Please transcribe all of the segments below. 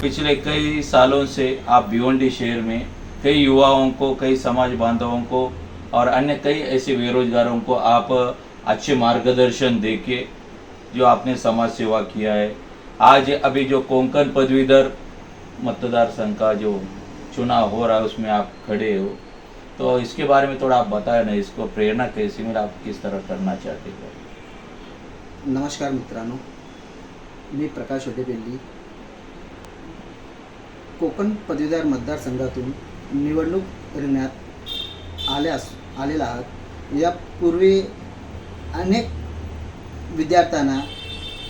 पिछले कई सालों से आप भिवंडी शहर में कई युवाओं को, कई समाज बांधवों को और अन्य कई ऐसे बेरोजगारों को आप अच्छे मार्गदर्शन देके जो आपने समाज सेवा किया है। आज अभी जो कोंकण पदवीधर मतदार संघ का जो चुनाव हो रहा है, उसमें आप खड़े हो। तो इसके बारे में थोड़ा आप बताए ना, इसको प्रेरणा कैसी मिला, आप किस तरह करना चाहते हो? नमस्कार मित्रांनो, मी प्रकाश ओडेबेल्ली कोकण पदवीधर मतदारसंघातून निवडणूक रिंगणात आल्यास आलेला आहात. यापूर्वी अनेक विद्यार्थ्यांना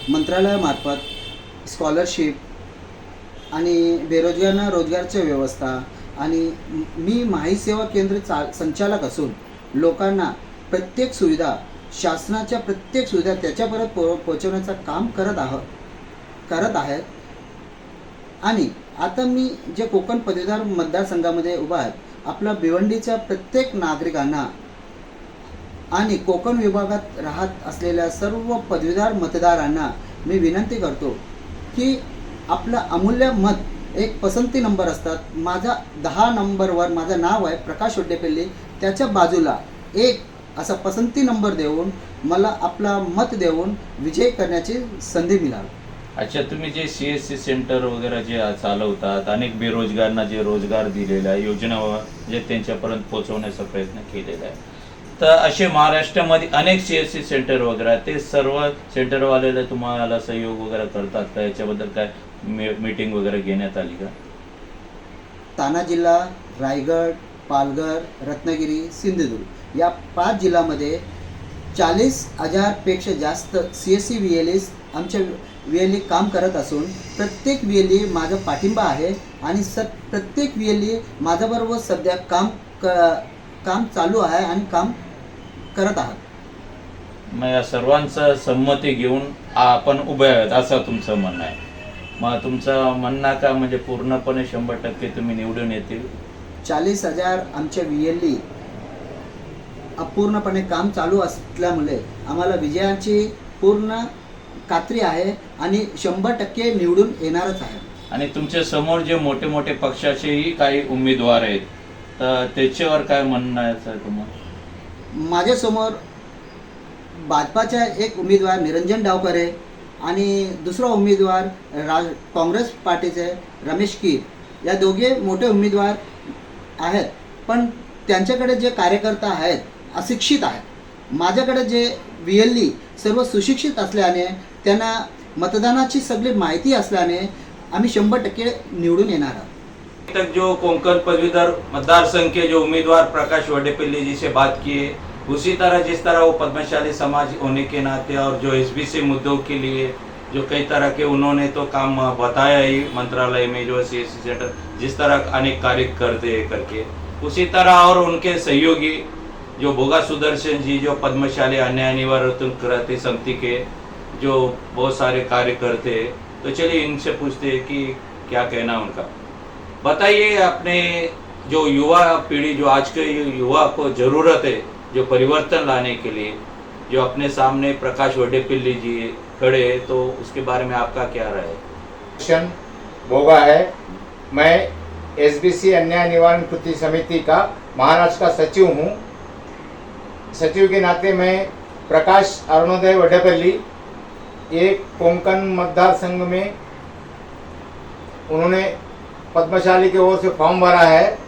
मंत्रालयामार्फत स्कॉलरशिप आणि बेरोजगारांना रोजगारची व्यवस्था आणि मी माही सेवा केंद्र चा संचालक असून लोकांना प्रत्येक सुविधा शासनाच्या प्रत्येक सुविधा त्याच्यापर्यंत पो पोहोचवण्याचं काम करत आहोत करत आहेत. आणि आता मी जे कोकण पदवीधर मतदारसंघामध्ये उभा आहे आपल्या भिवंडीच्या प्रत्येक नागरिकांना आणि कोकण विभागात राहत असलेल्या सर्व पदवीधर मतदारांना मी विनंती करतो की आपलं अमूल्य मत एक पसंती नंबर असतात. माझा दहा नंबरवर माझं नाव आहे प्रकाश ओड्डेपल्ली त्याच्या बाजूला एक असा पसंती नंबर देऊन मला आपला मत देऊन विजय करण्याची संधी मिळावी. अच्छा तुम्ही जे सी एस सी सेंटर वगैरे जे चालवतात अनेक बेरोजगारांना जे रोजगार दिलेला आहे योजना जे त्यांच्यापर्यंत पोहोचवण्याचा प्रयत्न केलेला आहे. तर असे महाराष्ट्रामध्ये अनेक सी एस सी सेंटर वगैरे आहेत. ते सर्व सेंटरवालेला तुम्हाला सहयोग वगैरे करतात का? याच्याबद्दल काय मीटिंग वगैरे घेण्यात आली का? ताना जिल्हा रायगड पालघर रत्नागिरी सिंधुदुर्ग. या पाच जिल्ह्यामध्ये चाळीस हजारपेक्षा जास्त C S C V L S आमच्या एल ई काम करत असून प्रत्येक एल ई माझा पाठिंबा आहे आणि स प्रत्येक एल ई माझ्याबरोबर सध्या काम क काम चालू आहे आणि काम करत आहात. मग या सर्वांचं संमती घेऊन आपण उभे आहेत असं तुमचं म्हणणं आहे. मग तुमचं म्हणणं का म्हणजे पूर्णपणे शंभर टक्के तुम्ही निवडून येतील? चाळीस हजार आमच्या व्ही एल ई अपूर्णपणे काम चालू असल्यामुळे आम्हाला विजयाची पूर्ण खात्री आहे आणि शंभर टक्के निवडून येणारच आहे. आणि तुमच्यासमोर जे मोठे मोठे पक्षाचेही काही उमेदवार आहेत तर त्याच्यावर काय म्हणणं आहे सर तुम्हाला? माझ्यासमोर भाजपाचा एक उमेदवार निरंजन डावकरे आणि दुसरा उमेदवार राज काँग्रेस पार्टीचे रमेश कीर या दोघे मोठे उमेदवार आहेत पण त्यांच्याकडे जे कार्यकर्ता आहेत अशिक्षित आहेत. माझ्याकडे जे व्ही एल ई सर्व सुशिक्षित असल्याने त्यांना मतदानाची सगळी माहिती असल्याने आम्ही शंभर टक्के निवडून येणार आहोत. तक जो कोंकण पदवीधर मतदार संघ के जो उम्मीदवार प्रकाश वडेपल्ली जी से बात किए उसी तरह जिस तरह वो पद्मशाली समाज होने के नाते और जो एस मुद्दों के लिए जो कई तरह के उन्होंने तो काम बताया ही मंत्रालय में जो सी सेंटर जिस तरह अनेक कार्य करते करके उसी तरह और उनके सहयोगी जो भोगा सुदर्शन जी, जो पद्मशाली अन्याय निवारण कराते समिति के जो बहुत सारे कार्य करते हैं तो चलिए इनसे पूछते हैं कि क्या कहना उनका। बताइए अपने जो युवा पीढ़ी, जो आज के युवा को ज़रूरत है, जो परिवर्तन लाने के लिए, जो अपने सामने प्रकाश वडेपिल्ली जी खड़े हैं तो उसके बारे में आपका क्या राय क्वेश्चन भोगा है। मैं एसबीसी अन्याय निवारण कृति समिति का महाराष्ट्र का सचिव हूँ। सचिव के नाते मैं प्रकाश अरुणोदय वडेपल्ली एक कोंकण मतदार संघ में उन्होंने पद्मशाली की ओर से फॉर्म भरा है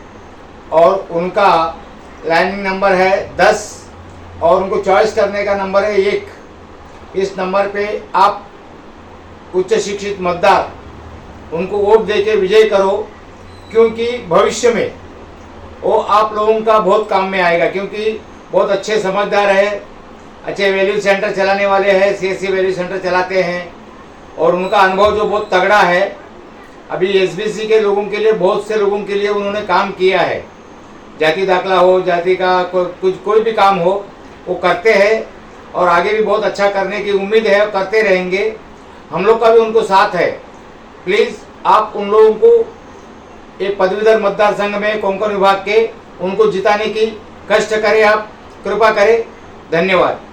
और उनका लाइनिंग नंबर है दस और उनको चॉइस करने का नंबर है एक। इस नंबर पे आप उच्च शिक्षित मतदार उनको वोट दे के विजय करो, क्योंकि भविष्य में वो आप लोगों का बहुत काम में आएगा, क्योंकि बहुत अच्छे समझदार है अच्छे वैल्यू सेंटर चलाने वाले हैं C S C value centre चलाते हैं। और उनका अनुभव जो बहुत तगड़ा है अभी एसबीसी के लोगों के लिए बहुत से लोगों के लिए उन्होंने काम किया है। जाति दाखला हो जाति का को, कुछ कोई भी काम हो वो करते हैं और आगे भी बहुत अच्छा करने की उम्मीद है और करते रहेंगे। हम लोग का भी उनको साथ है। प्लीज़ आप उन लोगों को एक पदवीधर मतदार संघ में कोंकण विभाग के उनको जिताने की कष्ट करें आप। कृपा करे धन्यवाद।